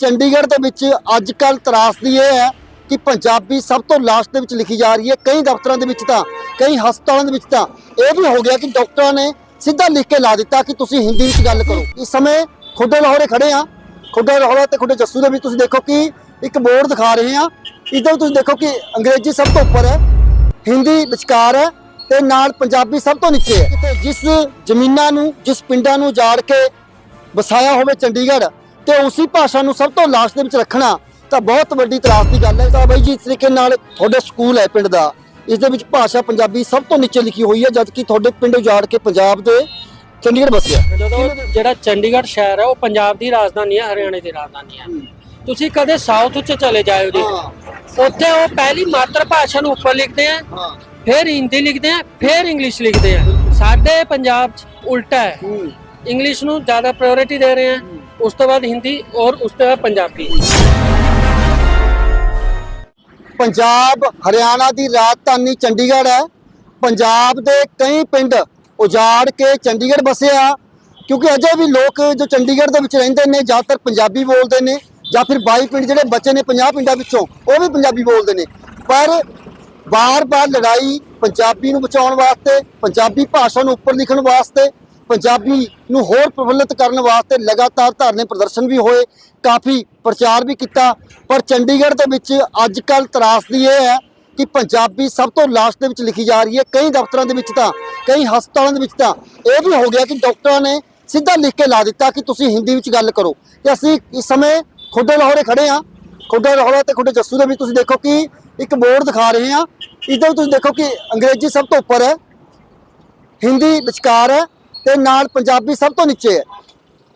ਚੰਡੀਗੜ੍ਹ ਦੇ ਵਿੱਚ ਅੱਜ ਕੱਲ ਤਰਾਸਦੀ ਇਹ ਹੈ ਕਿ ਪੰਜਾਬੀ ਸਭ ਤੋਂ ਲਾਸਟ ਦੇ ਵਿੱਚ ਲਿਖੀ ਜਾ ਰਹੀ ਹੈ, ਕਈ ਦਫ਼ਤਰਾਂ ਦੇ ਵਿੱਚ ਤਾਂ, ਕਈ ਹਸਪਤਾਲਾਂ ਦੇ ਵਿੱਚ ਤਾਂ। ਇਹ ਵੀ ਹੋ ਗਿਆ ਕਿ ਡਾਕਟਰਾਂ ਨੇ ਸਿੱਧਾ ਲਿਖ ਕੇ ਲਾ ਦਿੱਤਾ ਕਿ ਤੁਸੀਂ ਹਿੰਦੀ ਵਿੱਚ ਗੱਲ ਕਰੋ। ਇਸ ਸਮੇਂ ਖੁੱਡੇ ਲਾਹੌਰੇ ਖੜੇ ਆ। ਖੁੱਡੇ ਲਾਹੌਰੇ ਤੇ ਖੁੱਡੇ ਜੱਸੂ ਦੇ ਵਿੱਚ ਤੁਸੀਂ ਦੇਖੋ ਕਿ ਇੱਕ ਬੋਰਡ ਦਿਖਾ ਰਹੇ ਆ। ਇੱਧਰ ਤੁਸੀਂ ਦੇਖੋ ਕਿ ਅੰਗਰੇਜ਼ੀ ਸਭ ਤੋਂ ਉੱਪਰ ਹੈ, ਹਿੰਦੀ ਵਿਚਕਾਰ ਹੈ ਤੇ ਨਾਲ ਪੰਜਾਬੀ ਸਭ ਤੋਂ ਨੀਚੇ ਹੈ। ਕਿਤੇ ਜਿਸ ਜ਼ਮੀਨਾਂ ਨੂੰ, ਜਿਸ ਪਿੰਡਾਂ ਨੂੰ ਜਾੜ ਕੇ ਵਸਾਇਆ ਹੋਵੇ ਚੰਡੀਗੜ੍ਹ ਤੇ ਉਸੇ ਭਾਸ਼ਾ ਨੂੰ ਸਭ ਤੋਂ ਲਾਸਟ ਦੇ ਵਿੱਚ ਰੱਖਣਾ ਤਾਂ ਬਹੁਤ ਵੱਡੀ ਤਰਾਸ ਦੀ ਗੱਲ ਹੈ। ਤਾਂ ਬਾਈ ਜੀ ਇਸ ਤਰੀਕੇ ਨਾਲ ਤੁਹਾਡੇ ਸਕੂਲ ਹੈ ਪਿੰਡ ਦਾ। ਇਸ ਦੇ ਵਿੱਚ ਭਾਸ਼ਾ ਪੰਜਾਬੀ ਸਭ ਤੋਂ ਨੀਚੇ ਲਿਖੀ ਹੋਈ ਹੈ ਜਦ ਕਿ ਤੁਹਾਡੇ ਪਿੰਡ ਉਜਾੜ ਕੇ ਪੰਜਾਬ ਦੇ ਚੰਡੀਗੜ੍ਹ ਵਸਿਆ ਜਦੋਂ ਜਿਹੜਾ ਚੰਡੀਗੜ੍ਹ ਸ਼ਹਿਰ ਹੈ ਉਹ ਪੰਜਾਬ ਦੀ ਰਾਜਧਾਨੀ ਹੈ ਹਰਿਆਣੇ ਦੀ ਰਾਜਧਾਨੀ ਹੈ। ਤੁਸੀਂ ਕਦੇ ਸਾਊਥ 'ਚ ਚਲੇ ਜਾਇਓ ਜੀ। ਉੱਥੇ ਉਹ ਪਹਿਲੀ ਮਾਤਰ ਭਾਸ਼ਾ ਨੂੰ ਉੱਪਰ ਲਿਖਦੇ ਆ ਫਿਰ ਹਿੰਦੀ ਲਿਖਦੇ ਆ ਫਿਰ ਇੰਗਲਿਸ਼ ਲਿਖਦੇ ਆ। ਸਾਡੇ ਪੰਜਾਬ 'ਚ ਉਲਟਾ ਹੈ। ਇੰਗਲਿਸ਼ ਨੂੰ ਜ਼ਿਆਦਾ ਪ੍ਰਾਇੋਰਟੀ ਦੇ ਰਹੇ ਆ। ਉਸ ਤੋਂ ਬਾਅਦ ਹਿੰਦੀ ਔਰ ਉਸ ਤੋਂ ਬਾਅਦ ਪੰਜਾਬੀ। ਪੰਜਾਬ, ਹਰਿਆਣਾ ਦੀ ਰਾਜਧਾਨੀ ਚੰਡੀਗੜ੍ਹ ਹੈ। ਪੰਜਾਬ ਦੇ ਕਈ ਪਿੰਡ ਉਜਾੜ ਕੇ ਚੰਡੀਗੜ੍ਹ ਵਸਿਆ ਕਿਉਂਕਿ ਅਜੇ ਵੀ ਲੋਕ ਜੋ ਚੰਡੀਗੜ੍ਹ ਦੇ ਵਿੱਚ ਰਹਿੰਦੇ ਨੇ, ਜ਼ਿਆਦਾਤਰ ਪੰਜਾਬੀ ਬੋਲਦੇ ਨੇ, ਜਾਂ ਫਿਰ 22 ਪਿੰਡ ਜਿਹੜੇ ਬੱਚੇ ਨੇ 50 ਪਿੰਡਾਂ ਵਿੱਚੋਂ, ਉਹ ਵੀ ਪੰਜਾਬੀ ਬੋਲਦੇ ਨੇ। ਪਰ ਵਾਰ ਵਾਰ ਲੜਾਈ ਪੰਜਾਬੀ ਨੂੰ ਬਚਾਉਣ ਵਾਸਤੇ, ਪੰਜਾਬੀ ਭਾਸ਼ਾ ਨੂੰ ਉੱਪਰ ਲਿਖਣ ਵਾਸਤੇ ਪੰਜਾਬੀ ਨੂੰ ਹੋਰ ਪ੍ਰਫੁੱਲਿਤ ਕਰਨ ਵਾਸਤੇ ਲਗਾਤਾਰ ਧਰਨੇ ਪ੍ਰਦਰਸ਼ਨ ਵੀ ਹੋਏ, ਕਾਫੀ ਪ੍ਰਚਾਰ ਵੀ ਕੀਤਾ। ਪਰ ਚੰਡੀਗੜ੍ਹ ਦੇ ਵਿੱਚ ਅੱਜ ਕੱਲ ਤਰਾਸਦੀ ਇਹ ਹੈ ਕਿ ਪੰਜਾਬੀ ਸਭ ਤੋਂ ਲਾਸਟ ਦੇ ਵਿੱਚ ਲਿਖੀ ਜਾ ਰਹੀ ਹੈ। ਕਈ ਦਫ਼ਤਰਾਂ ਦੇ ਵਿੱਚ ਤਾਂ, ਕਈ ਹਸਪਤਾਲਾਂ ਦੇ ਵਿੱਚ ਤਾਂ ਇਹ ਵੀ ਹੋ ਗਿਆ ਕਿ ਡਾਕਟਰਾਂ ਨੇ ਸਿੱਧਾ ਲਿਖ ਕੇ ਲਾ ਦਿੱਤਾ ਕਿ ਤੁਸੀਂ ਹਿੰਦੀ ਵਿੱਚ ਗੱਲ ਕਰੋ। ਤੇ ਅਸੀਂ ਇਸ ਸਮੇਂ ਖੁੱਡੇ ਲਾਹੌਰੇ ਖੜੇ ਆ ਖੁੱਡੇ ਲਾਹੌਰੇ ਤੇ ਖੁੱਡੇ ਜੱਸੂ ਦੇ ਵਿੱਚ ਤੁਸੀਂ ਦੇਖੋ ਕਿ ਇੱਕ ਬੋਰਡ ਦਿਖਾ ਰਹੇ ਆ ਇੱਧਰ ਤੁਸੀਂ ਦੇਖੋ ਕਿ ਅੰਗਰੇਜ਼ੀ ਸਭ ਤੋਂ ਉੱਪਰ ਹੈ। ਹਿੰਦੀ ਵਿਚਕਾਰ ਹੈ। ਤੇ ਨਾਲ ਪੰਜਾਬੀ ਸਭ ਤੋਂ ਨੀਚੇ ਹੈ।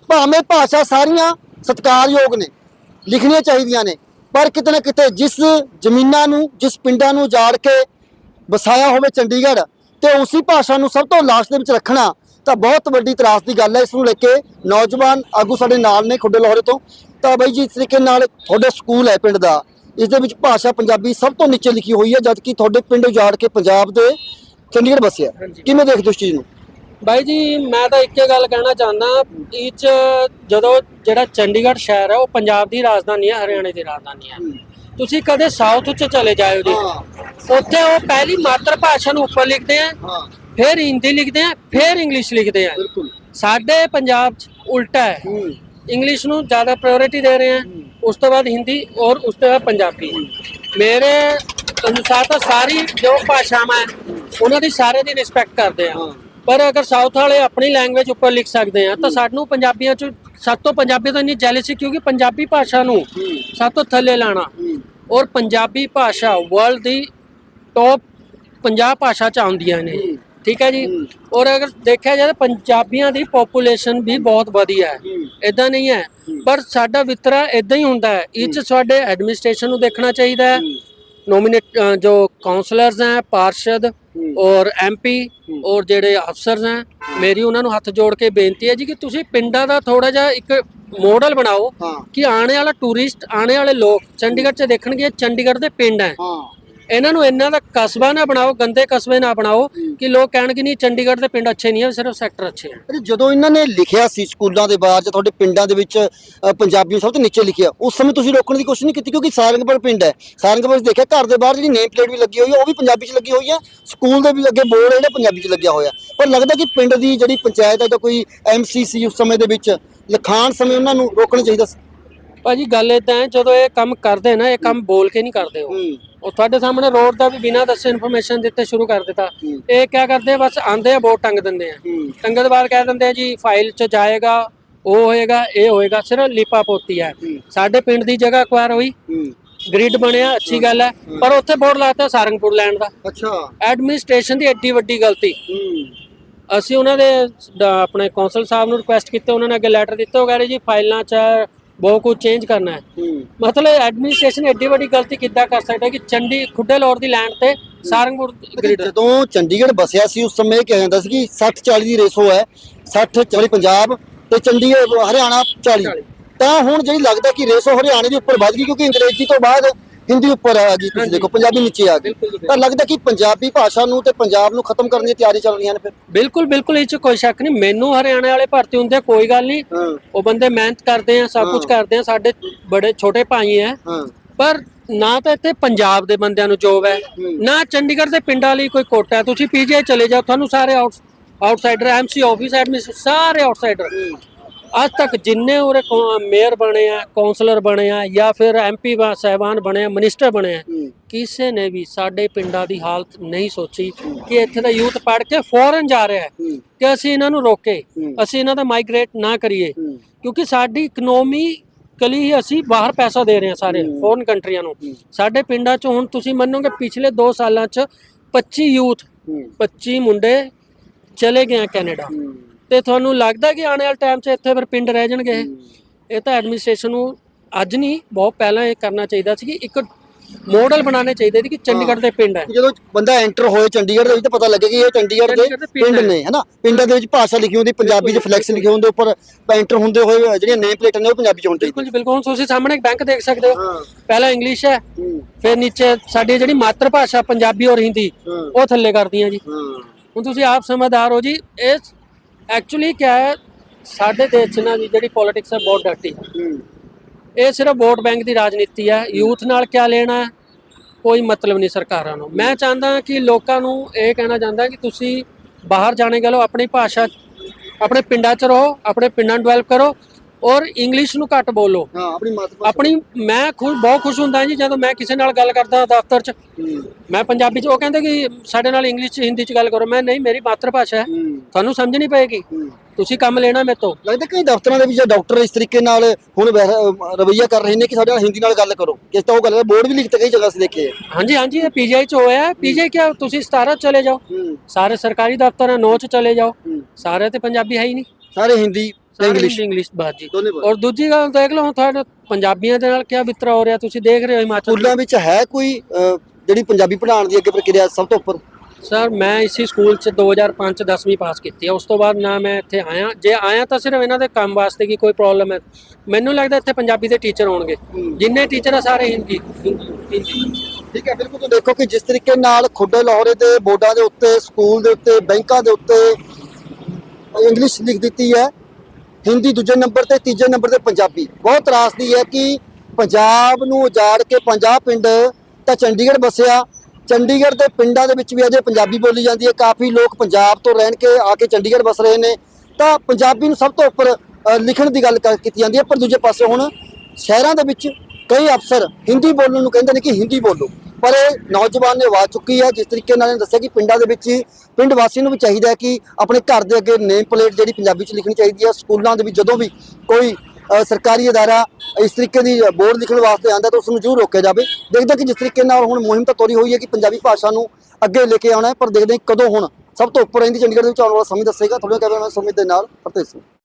ਭਾਵੇਂ ਭਾਸ਼ਾ ਸਾਰੀਆਂ ਸਤਿਕਾਰਯੋਗ ਨੇ ਲਿਖਣੀਆਂ ਚਾਹੀਦੀਆਂ ਨੇ ਪਰ ਕਿਤੇ ਨਾ ਕਿਤੇ ਜਿਸ ਜ਼ਮੀਨਾਂ ਨੂੰ ਜਿਸ ਪਿੰਡਾਂ ਨੂੰ ਉਜਾੜ ਕੇ ਵਸਾਇਆ ਹੋਵੇ ਚੰਡੀਗੜ੍ਹ ਤੇ ਉਸੇ ਭਾਸ਼ਾ ਨੂੰ ਸਭ ਤੋਂ ਲਾਸਟ ਦੇ ਵਿੱਚ ਰੱਖਣਾ ਤਾਂ ਬਹੁਤ ਵੱਡੀ ਤਰਾਸ ਦੀ ਗੱਲ ਹੈ। ਇਸ ਨੂੰ ਲੈ ਕੇ ਨੌਜਵਾਨ ਆਗੂ ਸਾਡੇ ਨਾਲ ਨੇ ਖੁੱਡੇ ਲਾਹੌਰੇ ਤੋਂ। ਤਾਂ ਬਾਈ ਜੀ ਇਸ ਤਰੀਕੇ ਨਾਲ ਤੁਹਾਡੇ ਸਕੂਲ ਹੈ ਪਿੰਡ ਦਾ। ਇਸ ਦੇ ਵਿੱਚ ਭਾਸ਼ਾ ਪੰਜਾਬੀ ਸਭ ਤੋਂ ਨੀਚੇ ਲਿਖੀ ਹੋਈ ਹੈ ਜਦ ਕਿ ਤੁਹਾਡੇ ਪਿੰਡ ਉਜਾੜ ਕੇ ਪੰਜਾਬ ਦੇ ਚੰਡੀਗੜ੍ਹ ਵਸਿਆ। ਕਿਵੇਂ ਦੇਖਦੇ ਹੋ ਇਸ ਚੀਜ਼ ਨੂੰ? ਬਾਈ ਜੀ ਮੈਂ ਤਾਂ ਇੱਕੇ ਗੱਲ ਕਹਿਣਾ ਚਾਹੁੰਦਾ ਇਹ ਜਦੋਂ ਜਿਹੜਾ ਚੰਡੀਗੜ੍ਹ ਸ਼ਹਿਰ ਹੈ ਉਹ ਪੰਜਾਬ ਦੀ ਰਾਜਧਾਨੀ ਹੈ ਹਰਿਆਣੇ ਦੀ ਰਾਜਧਾਨੀ ਹੈ ਤੁਸੀਂ ਕਦੇ ਸਾਊਥ 'ਚ ਚਲੇ ਜਾਇਓ ਜੀ। ਉੱਥੇ ਉਹ ਪਹਿਲੀ ਮਾਤਰ ਭਾਸ਼ਾ ਨੂੰ ਉੱਪਰ ਲਿਖਦੇ ਆ ਫਿਰ ਹਿੰਦੀ ਲਿਖਦੇ ਆ ਫਿਰ ਇੰਗਲਿਸ਼ ਲਿਖਦੇ ਆ। ਸਾਡੇ ਪੰਜਾਬ 'ਚ ਉਲਟਾ ਹੈ। ਇੰਗਲਿਸ਼ ਨੂੰ ਜ਼ਿਆਦਾ ਪ੍ਰਾਇੋਰਟੀ ਦੇ ਰਹੇ ਆ ਉਸ ਤੋਂ ਬਾਅਦ ਹਿੰਦੀ ਔਰ ਉਸ ਤੋਂ ਬਾਅਦ ਪੰਜਾਬੀ। ਮੇਰੇ ਅਨੁਸਾਰ ਤਾਂ ਸਾਰੀ ਜੋ ਭਾਸ਼ਾਵਾਂ ਹੈ ਉਹਨਾਂ ਦੀ ਸਾਰੇ ਦੀ ਰਿਸਪੈਕਟ ਕਰਦੇ ਆ। ਪਰ ਅਗਰ ਸਾਊਥ ਵਾਲੇ ਆਪਣੀ ਲੈਂਗੁਏਜ ਉੱਪਰ ਲਿਖ ਸਕਦੇ ਆ, ਤਾਂ ਸਾਨੂੰ ਪੰਜਾਬੀਆਂ ਚ ਸਭ ਤੋਂ ਪੰਜਾਬੀ ਤੋਂ ਇੰਨੀ ਜੈਲਸੀ ਕਿਉਂਕਿ ਪੰਜਾਬੀ ਭਾਸ਼ਾ ਨੂੰ ਸਭ ਤੋਂ ਥੱਲੇ ਲਾਣਾ। ਔਰ ਪੰਜਾਬੀ ਭਾਸ਼ਾ ਵਰਲਡ ਦੀ ਟੌਪ 50 ਭਾਸ਼ਾ ਚ ਆਉਂਦੀਆਂ ਨੇ। ਠੀਕ ਹੈ ਜੀ? ਔਰ ਅਗਰ ਦੇਖਿਆ ਜਾਏ ਤਾਂ ਪੰਜਾਬੀਆਂ ਦੀ ਪੋਪੂਲੇਸ਼ਨ ਵੀ ਬਹੁਤ ਵਧੀਆ ਹੈ। ਇਦਾਂ ਨਹੀਂ ਹੈ। ਪਰ ਸਾਡਾ ਵਿਤਰਾ ਇਦਾਂ ਹੀ ਹੁੰਦਾ ਹੈ। ਇਹ 'ਚ ਸਾਡੇ ਐਡਮਿਨਿਸਟ੍ਰੇਸ਼ਨ ਨੂੰ ਦੇਖਣਾ ਚਾਹੀਦਾ ਹੈ। ਨੋਮੀਨੇਟ ਜੋ ਕਾਉਂਸਲਰਸ ਹੈ ਪਾਰਸ਼ਦ ਔਰ ਐਮਪੀ ਔਰ ਜਿਹੜੇ ਅਫਸਰਸ ਹੈ ਮੇਰੀ ਉਹਨਾਂ ਨੂੰ ਹੱਥ ਜੋੜ ਕੇ ਬੇਨਤੀ ਹੈ ਜੀ ਕਿ ਤੁਸੀਂ ਪਿੰਡਾਂ ਦਾ ਥੋੜਾ ਜਿਹਾ ਇੱਕ ਮਾਡਲ ਬਣਾਓ ਕਿ ਆਣੇ ਵਾਲਾ ਟੂਰਿਸਟ ਆਣੇ ਵਾਲੇ ਲੋਕ ਚੰਡੀਗੜ੍ਹ 'ਚ ਦੇਖਣਗੇ ਚੰਡੀਗੜ੍ਹ ਦੇ ਪਿੰਡ ਹਾਂ। ਇਹਨਾਂ ਨੂੰ ਇਹਨਾਂ ਦਾ ਕਸਬਾ ਨਾ ਬਣਾਓ ਗੰਦੇ ਕਸਬੇ ਨਾ ਬਣਾਓ ਕਿ ਲੋਕ ਕਹਿਣਗੇ ਨਹੀਂ ਚੰਡੀਗੜ੍ਹ ਦੇ ਪਿੰਡ ਅੱਛੇ ਨਹੀਂ ਹੈ ਸਿਰਫ ਸੈਕਟਰ ਅੱਛੇ ਹੈ ਅਰੇ ਜਦੋਂ ਇਹਨਾਂ ਨੇ ਲਿਖਿਆ ਸੀ ਸਕੂਲਾਂ ਦੇ ਬਾਹਰ ਜਾਂ ਤੁਹਾਡੇ ਪਿੰਡਾਂ ਦੇ ਵਿੱਚ ਅ, ਪੰਜਾਬੀ ਨੂੰ ਸਭ ਤੋਂ ਨੀਚੇ ਲਿਖਿਆ ਉਸ ਸਮੇਂ ਤੁਸੀਂ ਰੋਕਣ ਦੀ ਕੋਸ਼ਿਸ਼ ਨਹੀਂ ਕੀਤੀ ਕਿਉਂਕਿ ਸਾਰੰਗਪੁਰ ਪਿੰਡ ਹੈ। ਸਾਰੰਗਪੁਰ ਵਿੱਚ ਦੇਖਿਆ ਘਰ ਦੇ ਬਾਹਰ ਜਿਹੜੀ ਨੇਮ ਪਲੇਟ ਵੀ ਲੱਗੀ ਹੋਈ ਹੈ ਉਹ ਵੀ ਪੰਜਾਬੀ 'ਚ ਲੱਗੀ ਹੋਈ ਹੈ ਸਕੂਲ ਦੇ ਵੀ ਅੱਗੇ ਬੋਰਡ ਜਿਹੜਾ ਪੰਜਾਬੀ 'ਚ ਲੱਗਿਆ ਹੋਇਆ। ਪਰ ਲੱਗਦਾ ਕਿ ਪਿੰਡ ਦੀ ਜਿਹੜੀ ਪੰਚਾਇਤ ਹੈ ਜਾਂ ਕੋਈ ਐਮਸੀ ਸੀ ਉਸ ਸਮੇਂ ਦੇ ਵਿੱਚ ਲਿਖਾਣ ਸਮੇਂ ਉਹਨਾਂ ਨੂੰ ਰੋਕਣਾ ਚਾਹੀਦਾ ਸੀ। ਭਾਜੀ ਗੱਲ ਇਦਾਂ ਹੈ ਜਦੋਂ ਇਹ ਕੰਮ ਕਰਦੇ ਨਾ ਇਹ ਕੰਮ ਬੋਲ ਕੇ ਨਹੀਂ ਕਰਦੇ ਉਹ। ਉਹ ਤੁਹਾਡੇ ਸਾਹਮਣੇ ਰੋਡ ਦਾ ਵੀ ਬਿਨਾਂ ਦੱਸੇ ਇਨਫੋਰਮੇਸ਼ਨ ਦਿੱਤੇ ਸ਼ੁਰੂ ਕਰ ਦਿੱਤਾ। ਇਹ ਕੀ ਕਰਦੇ ਬਸ ਆਂਦੇ ਆ ਬੋਰਡ ਟੰਗ ਦਿੰਦੇ ਆ। ਟੰਗਣ ਬਾਅਦ ਕਹਿ ਦਿੰਦੇ ਆ ਜੀ ਫਾਈਲ 'ਚ ਜਾਏਗਾ ਉਹ ਹੋਏਗਾ ਇਹ ਹੋਏਗਾ ਸਿਰਫ ਲਿਪਾ ਪੋਤੀ ਹੈ। ਸਾਡੇ ਪਿੰਡ ਦੀ ਜਗ੍ਹਾ ਅਕਵਾਇਰ ਹੋਈ ਗ੍ਰਿਡ ਬਣਿਆ ਅੱਛੀ ਗੱਲ ਹੈ। ਪਰ ਉੱਥੇ ਬੋਰਡ ਲਾਤਾ ਸਾਰੰਗਪੁਰ ਲੈਂਡ ਦਾ। ਅੱਛਾ। ਐਡਮਿਨਿਸਟ੍ਰੇਸ਼ਨ ਦੀ ਐਡੀ ਵੱਡੀ ਗਲਤੀ। ਅਸੀਂ ਉਹਨਾਂ ਦੇ ਆਪਣੇ ਕੌਂਸਲ ਸਾਹਿਬ ਨੂੰ ਰਿਕੁਐਸਟ ਕੀਤੇ ਉਹਨਾਂ ਨੇ ਅੱਗੇ ਲੈਟਰ ਦਿੱਤੇ ਉਹ ਕਹਿ ਰਹੇ ਜੀ ਫਾਈਲਾਂ 'ਚ ਬਹੁਤ ਕੁਝ ਚੇਂਜ ਕਰਨਾ ਹੈ। ਮਤਲਬ ਐਡਮਿਨਿਸਟ੍ਰੇਸ਼ਨ ਐਡੀ ਵੱਡੀ ਗਲਤੀ ਕਿੱਦਾਂ ਕਰ ਸਕਦਾ ਕਿ ਚੰਡੀ ਖੁੱਡੇ ਲੋਰ ਦੀ ਲੈਂਡ ਤੇ ਸਾਰੰਗਪੁਰ ਗ੍ਰਿਡ ਜਦੋਂ ਚੰਡੀਗੜ੍ਹ ਬਸਿਆ ਸੀ ਉਸ ਸਮੇਂ ਕਿਹਾ ਜਾਂਦਾ ਸੀ ਕਿ 60 40 ਦੀ ਰੇਸ਼ੋ ਹੈ। 60 40 ਪੰਜਾਬ ਤੇ ਚੰਡੀਗੜ੍ਹ ਹਰਿਆਣਾ 40 ਤਾਂ ਹੁਣ ਜਿਹੜੀ ਲੱਗਦਾ ਕਿ ਰੇਸ਼ੋ ਹਰਿਆਣੇ ਦੇ ਉੱਪਰ ਵੱਧ ਗਈ ਕਿਉਂਕਿ ਅੰਗਰੇਜ਼ੀ ਤੋਂ ਬਾਅਦ ਹਿੰਦੀ ਉੱਪਰ ਆ ਗਈ ਤੁਸੀਂ। ਦੇਖੋ ਪੰਜਾਬੀ ਨੀਚੇ ਆ ਗਈ ਪਰ ਲੱਗਦਾ ਕਿ ਪੰਜਾਬੀ ਭਾਸ਼ਾ ਨੂੰ ਤੇ ਪੰਜਾਬ ਨੂੰ ਖਤਮ ਕਰਨ ਦੀ ਤਿਆਰੀ ਚੱਲ ਰਹੀਆਂ ਨੇ ਫਿਰ। ਬਿਲਕੁਲ ਬਿਲਕੁਲ ਇਹ ਚ ਕੋਈ ਸ਼ੱਕ ਨਹੀਂ। ਮੈਨੂੰ ਹਰਿਆਣੇ ਵਾਲੇ ਭਰਤੀ ਹੁੰਦੇ ਆ, ਕੋਈ ਗੱਲ ਨਹੀਂ। ਉਹ ਬੰਦੇ ਮਿਹਨਤ ਕਰਦੇ ਆ ਸਭ ਕੁਝ। ਕਰਦੇ ਆ ਸਾਡੇ ਬੜੇ ਛੋਟੇ ਭਾਈ ਹਾਂ। ਪਰ ਨਾ ਤਾਂ ਇੱਥੇ ਪੰਜਾਬ ਦੇ ਬੰਦਿਆਂ ਨੂੰ ਜੋਬ ਹੈ। ਨਾ ਚੰਡੀਗੜ੍ਹ ਦੇ ਪਿੰਡਾਂ ਲਈ ਕੋਈ ਕੋਟਾ ਹੈ। ਤੁਸੀਂ ਪੀਜੀਆਈ ਚਲੇ ਜਾਓ ਤੁਹਾਨੂੰ ਸਾਰੇ out outsider MC office admin ਸਾਰੇ ਆਊਟਸਾਈਡਰ ਅੱਜ ਤੱਕ ਜਿੰਨੇ ਉਰੇ ਮੇਅਰ ਬਣੇ ਆ ਕਾਉਂਸਲਰ ਬਣੇ ਆ ਜਾਂ ਫਿਰ ਐਮਪੀ ਸਹਿਬਾਨ ਬਣੇ ਆ ਮਿਨਿਸਟਰ ਬਣੇ ਆ। ਕਿਸੇ ਨੇ ਵੀ ਸਾਡੇ ਪਿੰਡਾਂ ਦੀ ਹਾਲਤ ਨਹੀਂ ਸੋਚੀ ਕਿ ਇੱਥੇ ਦਾ ਯੂਥ ਪੜ੍ਹ ਕੇ ਫੋਰਨ ਜਾ ਰਿਹਾ ਹੈ। ਕਿ ਅਸੀਂ ਇਹਨਾਂ ਨੂੰ ਰੋਕੇ। ਅਸੀਂ ਇਹਨਾਂ ਦਾ ਮਾਈਗ੍ਰੇਟ ਨਾ ਕਰੀਏ। ਕਿਉਂਕਿ ਸਾਡੀ ਇਕਨੋਮੀ ਕਲੀ ਹੀ ਅਸੀਂ ਬਾਹਰ ਪੈਸਾ ਦੇ ਰਹੇ ਹਾਂ ਸਾਰੇ। ਫੋਰਨ ਕੰਟਰੀਆਂ ਨੂੰ। ਸਾਡੇ ਪਿੰਡਾਂ 'ਚ ਹੁਣ ਤੁਸੀਂ ਮੰਨੋਗੇ ਪਿਛਲੇ 2 ਸਾਲਾਂ 'ਚ 25 ਯੂਥ ਹੂੰ। 25 ਮੁੰਡੇ ਚਲੇ ਗਏ ਆ ਕੈਨੇਡਾ। ਤੇ ਤੁਹਾਨੂੰ ਲੱਗਦਾ ਕਿ ਆਉਣ ਵਾਲੇ ਟਾਈਮ 'ਚ ਇੱਥੇ ਫਿਰ ਪਿੰਡ ਰਹਿ ਜਾਣਗੇ ਇਹ? ਇਹ ਤਾਂ ਐਡਮਿਨਿਸਟ੍ਰੇਸ਼ਨ ਨੂੰ ਅੱਜ ਨਹੀਂ ਬਹੁਤ ਪਹਿਲਾਂ ਇਹ ਕਰਨਾ ਚਾਹੀਦਾ ਸੀ ਕਿ ਇੱਕ ਮਾਡਲ ਬਣਾਉਣੇ ਚਾਹੀਦੇ ਸੀ ਕਿ ਚੰਡੀਗੜ੍ਹ ਦੇ ਪਿੰਡ ਹੈ। ਜਦੋਂ ਬੰਦਾ ਐਂਟਰ ਹੋਏ ਚੰਡੀਗੜ੍ਹ ਦੇ ਵਿੱਚ ਤਾਂ ਪਤਾ ਲੱਗੇ ਕਿ ਇਹ ਚੰਡੀਗੜ੍ਹ ਚੰਡੀਗੜ੍ਹ ਦੇ ਪਿੰਡ ਪਿੰਡ ਨੇ ਹਨਾ? ਪਿੰਡਾਂ ਦੇ ਵਿੱਚ ਭਾਸ਼ਾ ਲਿਖੀ ਹੁੰਦੀ ਪੰਜਾਬੀ 'ਚ ਫਲੈਕਸ ਲਿਖੇ ਹੁੰਦੇ ਉੱਪਰ ਐਂਟਰ ਹੁੰਦੇ ਹੋਏ ਜਿਹੜੀਆਂ ਨੇਮ ਪਲੇਟਾਂ ਨੇ ਉਹ ਪੰਜਾਬੀ 'ਚ ਹੋਣ ਬਿਲਕੁਲ ਜੀ ਬਿਲਕੁਲ। ਹੁਣ ਤੁਸੀਂ ਸਾਹਮਣੇ ਇੱਕ ਬੈਂਕ ਦੇਖ ਸਕਦੇ ਹੋ। ਹਾਂ। ਪਹਿਲਾਂ ਇੰਗਲਿਸ਼ ਹੈ ਹੂੰ। ਫਿਰ ਨੀਚੇ ਸਾਡੀ ਜਿਹੜੀ ਮਾਤਰ ਭਾਸ਼ਾ ਪੰਜਾਬੀ ਔਰ ਹਿੰਦੀ ਹਾਂ। ਉਹ ਥੱਲੇ ਕਰਦੀਆਂ ਜੀ। ਹਾਂ। ਹੁਣ ਤੁਸੀਂ ਆਪ ਸਮਝਦਾਰ ਹੋ ਜੀ ਇਹ ਐਕਚੁਅਲੀ ਕਿਆ ਹੈ, ਸਾਡੇ ਦੇਸ਼ 'ਚ ਨਾ ਜੀ ਜਿਹੜੀ ਪੋਲਿਟਿਕਸ ਹੈ ਬਹੁਤ ਡਰਟੀ ਹੈ। ਇਹ ਸਿਰਫ ਵੋਟ ਬੈਂਕ ਦੀ ਰਾਜਨੀਤੀ ਹੈ ਯੂਥ ਨਾਲ ਕਿਆ ਲੈਣਾ ਕੋਈ ਮਤਲਬ ਨਹੀਂ ਸਰਕਾਰਾਂ ਨੂੰ। ਮੈਂ ਚਾਹੁੰਦਾ ਕਿ ਲੋਕਾਂ ਨੂੰ ਇਹ ਕਹਿਣਾ ਚਾਹੁੰਦਾ ਕਿ ਤੁਸੀਂ ਬਾਹਰ ਜਾਣੇ ਗਲੋ ਆਪਣੀ ਭਾਸ਼ਾ, ਆਪਣੇ ਪਿੰਡਾਂ 'ਚ ਰਹੋ, ਆਪਣੇ ਪਿੰਡਾਂ ਨੂੰ ਡਿਵੈਲਪ ਕਰੋ ਔਰ ਇੰਗਲਿਸ਼ ਨੂੰ ਘੱਟ ਬੋਲੋ। ਹਾਂ ਆਪਣੀ ਮਾਤ ਆਪਣੀ ਮੈਂ ਖੁਦ ਬਹੁਤ ਖੁਸ਼ ਹੁੰਦਾ ਜੀ ਜਦੋਂ ਮੈਂ ਕਿਸੇ ਨਾਲ ਗੱਲ ਕਰਦਾ ਦਫ਼ਤਰ 'ਚ। ਮੈਂ ਪੰਜਾਬੀ 'ਚ ਉਹ ਕਹਿੰਦੇ ਕਿ ਸਾਡੇ ਨਾਲ ਇੰਗਲਿਸ਼ 'ਚ ਹਿੰਦੀ 'ਚ ਗੱਲ ਕਰੋ। ਮੈਂ ਨਹੀਂ ਮੇਰੀ ਮਾਤਰ ਭਾਸ਼ਾ ਹੈ। ਤੁਹਾਨੂੰ ਸਮਝਣੀ ਪਏਗੀ। ਹੂੰ। ਤੁਸੀਂ ਕੰਮ ਲੈਣਾ ਮੇਰੇ ਤੋਂ। ਲੱਗਦਾ ਕਈ ਦਫ਼ਤਰਾਂ ਦੇ ਵਿੱਚ ਡਾਕਟਰ ਇਸ ਤਰੀਕੇ ਨਾਲ ਹੁਣ ਰਵੱਈਆ ਕਰ ਰਹੇ ਨੇ ਕਿ ਸਾਡੇ ਨਾਲ ਹਿੰਦੀ ਨਾਲ ਗੱਲ ਕਰੋ। ਕਿਸ ਤਾਂ ਉਹ ਗੱਲ ਬੋਰਡ ਵੀ ਲਿਖਤੇ ਕਈ ਜਗ੍ਹਾ ਸੇ ਦੇਖੇ। ਹਾਂਜੀ ਹਾਂਜੀ ਇਹ ਪੀਜੀਆਈ 'ਚ ਹੋਇਆ। ਪੀਜੀਆਈ ਕਿਆ ਤੁਸੀਂ 17 'ਚ ਚਲੇ ਜਾਓ। ਸਾਰੇ ਸਰਕਾਰੀ ਦਫ਼ਤਰ ਹੈ 9 'ਚ ਚਲੇ ਜਾਓ। ਸਾਰੇ ਤੇ ਪੰਜਾਬੀ ਹੈ ਹੀ ਨਹੀਂ। ਸਾਰੇ ਹਿੰਦੀ ਇੰਗਲਿਸ਼ ਇੰਗਲਿਸ਼ ਬਾਤ ਜੀ ਦੋਨੇ ਬੋਲ ਔਰ ਦੂਜੀ ਗੱਲ ਦੇਖ ਲਓ ਹੁਣ ਤੁਹਾਡੇ ਪੰਜਾਬੀਆਂ ਦੇ ਨਾਲ ਕਿਆ ਵਿਤਰਾ ਹੋ ਰਿਹਾ ਤੁਸੀਂ ਦੇਖ ਰਹੇ ਹੋ ਹਿਮਾਚਲ ਸਕੂਲਾਂ ਵਿੱਚ ਹੈ ਕੋਈ ਅਹ, ਜਿਹੜੀ ਪੰਜਾਬੀ ਪੜ੍ਹਾਉਣ ਦੀ ਅੱਗੇ ਪ੍ਰਕਿਰਿਆ ਸਭ ਤੋਂ ਉੱਪਰ? ਸਰ ਮੈਂ ਇਸੇ ਸਕੂਲ 'ਚ 2005 ਚ 10ਵੀਂ ਪਾਸ ਕੀਤੀ ਹੈ ਉਸ ਤੋਂ ਬਾਅਦ ਨਾ ਮੈਂ ਇੱਥੇ ਆਇਆ। ਜੇ ਆਇਆ ਤਾਂ ਸਿਰਫ ਇਹਨਾਂ ਦੇ ਕੰਮ ਵਾਸਤੇ ਕਿ ਕੋਈ ਪ੍ਰੋਬਲਮ ਹੈ? ਮੈਨੂੰ ਲੱਗਦਾ ਇੱਥੇ ਪੰਜਾਬੀ ਦੇ ਟੀਚਰ ਹੋਣਗੇ। ਜਿੰਨੇ ਟੀਚਰ ਆ ਸਾਰੇ ਹਿੰਦੀ ਹਿੰਦੀ ਠੀਕ ਹੈ ਬਿਲਕੁਲ। ਤੁਸੀਂ ਦੇਖੋ ਕਿ ਜਿਸ ਤਰੀਕੇ ਨਾਲ ਖੁੱਡੇ ਲਾਹੌਰੇ ਦੇ ਬੋਰਡਾਂ ਦੇ ਉੱਤੇ ਸਕੂਲ ਦੇ ਉੱਤੇ ਬੈਂਕਾਂ ਦੇ ਉੱਤੇ ਇੰਗਲਿਸ਼ ਲਿਖ ਦਿੱਤੀ ਹੈ। ਹਿੰਦੀ ਦੂਜੇ ਨੰਬਰ ਤੇ, ਤੀਜੇ ਨੰਬਰ ਤੇ ਪੰਜਾਬੀ। ਬਹੁਤ ਤਰਾਸਦੀ ਹੈ ਕਿ ਪੰਜਾਬ ਨੂੰ ਉਜਾੜ ਕੇ ਪੰਜਾਬ ਪਿੰਡ ਤਾਂ ਚੰਡੀਗੜ੍ਹ ਵਸਿਆ। ਚੰਡੀਗੜ੍ਹ ਦੇ ਪਿੰਡਾਂ ਦੇ ਵਿੱਚ ਵੀ ਅਜੇ ਪੰਜਾਬੀ ਬੋਲੀ ਜਾਂਦੀ ਹੈ। ਕਾਫੀ ਲੋਕ ਪੰਜਾਬ ਤੋਂ ਰਹਿਣ ਕੇ ਆ ਕੇ ਚੰਡੀਗੜ੍ਹ ਵਸ ਰਹੇ ਨੇ। ਤਾਂ ਪੰਜਾਬੀ ਨੂੰ ਸਭ ਤੋਂ ਉੱਪਰ ਲਿਖਣ ਦੀ ਗੱਲ ਕਰ- ਕੀਤੀ ਜਾਂਦੀ ਹੈ। ਪਰ ਦੂਜੇ ਪਾਸੇ ਹੁਣ ਸ਼ਹਿਰਾਂ ਦੇ ਵਿੱਚ ਕਈ ਅਫਸਰ ਹਿੰਦੀ ਬੋਲਣ ਨੂੰ ਕਹਿੰਦੇ ਨੇ ਕਿ ਹਿੰਦੀ ਬੋਲੋ। ਪਰ ਇਹ ਨੌਜਵਾਨ ਨੇ ਆਵਾਜ਼ ਚੁੱਕੀ ਹੈ, ਜਿਸ ਤਰੀਕੇ ਨਾਲ ਇਹਨੇ ਦੱਸਿਆ ਕਿ ਪਿੰਡਾਂ ਦੇ ਵਿੱਚ ਹੀ, ਪਿੰਡ ਵਾਸੀਆਂ ਨੂੰ ਵੀ ਚਾਹੀਦਾ ਹੈ ਕਿ ਆਪਣੇ ਘਰ ਦੇ ਅੱਗੇ ਨੇਮ ਪਲੇਟ ਜਿਹੜੀ ਪੰਜਾਬੀ 'ਚ ਲਿਖਣੀ ਚਾਹੀਦੀ ਹੈ, ਸਕੂਲਾਂ ਦੇ ਵਿੱਚ ਜਦੋਂ ਵੀ ਕੋਈ ਸਰਕਾਰੀ ਅਦਾਰਾ ਇਸ ਤਰੀਕੇ ਦੀ ਬੋਰਡ ਲਿਖਣ ਵਾਸਤੇ ਆਂਦਾ ਤਾਂ ਉਸ ਨੂੰ ਜ਼ਰੂਰ ਰੋਕਿਆ ਜਾਵੇ। ਦੇਖਦੇ ਕਿ ਜਿਸ ਤਰੀਕੇ ਨਾਲ ਹੁਣ ਮੁਹਿੰਮ ਤਾਂ ਤੋਰੀ ਹੋਈ ਹੈ ਕਿ ਪੰਜਾਬੀ ਭਾਸ਼ਾ ਨੂੰ ਅੱਗੇ ਲੈ ਕੇ ਆਉਣਾ ਹੈ, ਪਰ ਦੇਖਦੇ ਹਾਂ ਕਦੋਂ ਹੁਣ ਸਭ ਤੋਂ ਉੱਪਰ ਰਹਿੰਦੀ ਚੰਡੀਗੜ੍ਹ ਦੇ ਵਿੱਚ ਆਉਣ ਵਾਲਾ ਸਮੇਂ ਦੱਸੇਗਾ। ਤੁਹਾਡੇ ਕੈਮਰਾਮੈਨ ਸੁਮਿਤ ਦੇ ਨਾਲ ਫਤਿਹ